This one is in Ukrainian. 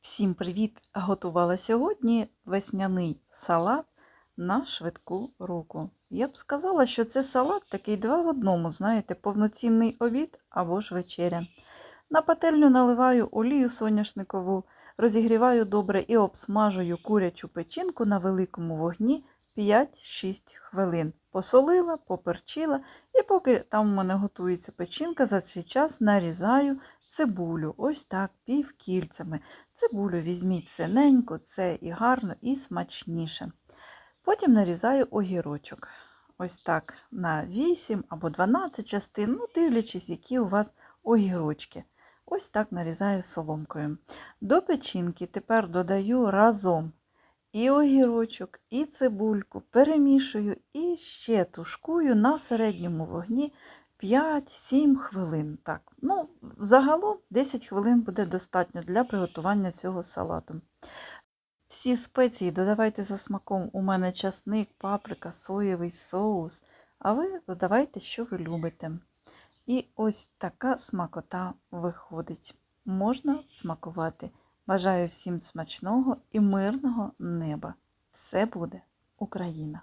Всім привіт! Готувала сьогодні весняний салат на швидку руку. Я б сказала, що це салат такий два в одному, знаєте, повноцінний обід або ж вечеря. На пательню наливаю олію соняшникову, розігріваю добре і обсмажую курячу печінку на великому вогні 5-6 хвилин. Посолила, поперчила, і поки там у мене готується печінка, за цей час нарізаю цибулю, ось так, півкільцями. Цибулю візьміть синенько, це і гарно, і смачніше. Потім нарізаю огірочок. Ось так на 8 або 12 частин, ну, дивлячись, які у вас огірочки. Ось так нарізаю соломкою. До печінки тепер додаю разом і огірочок, і цибульку, перемішую і ще тушкую на середньому вогні 5-7 хвилин. Так, ну, Загалом 10 хвилин буде достатньо для приготування цього салату. Всі спеції додавайте за смаком. У мене часник, паприка, соєвий соус. А ви додавайте, що ви любите. І ось така смакота виходить. Можна смакувати. Бажаю всім смачного і мирного неба. Все буде Україна!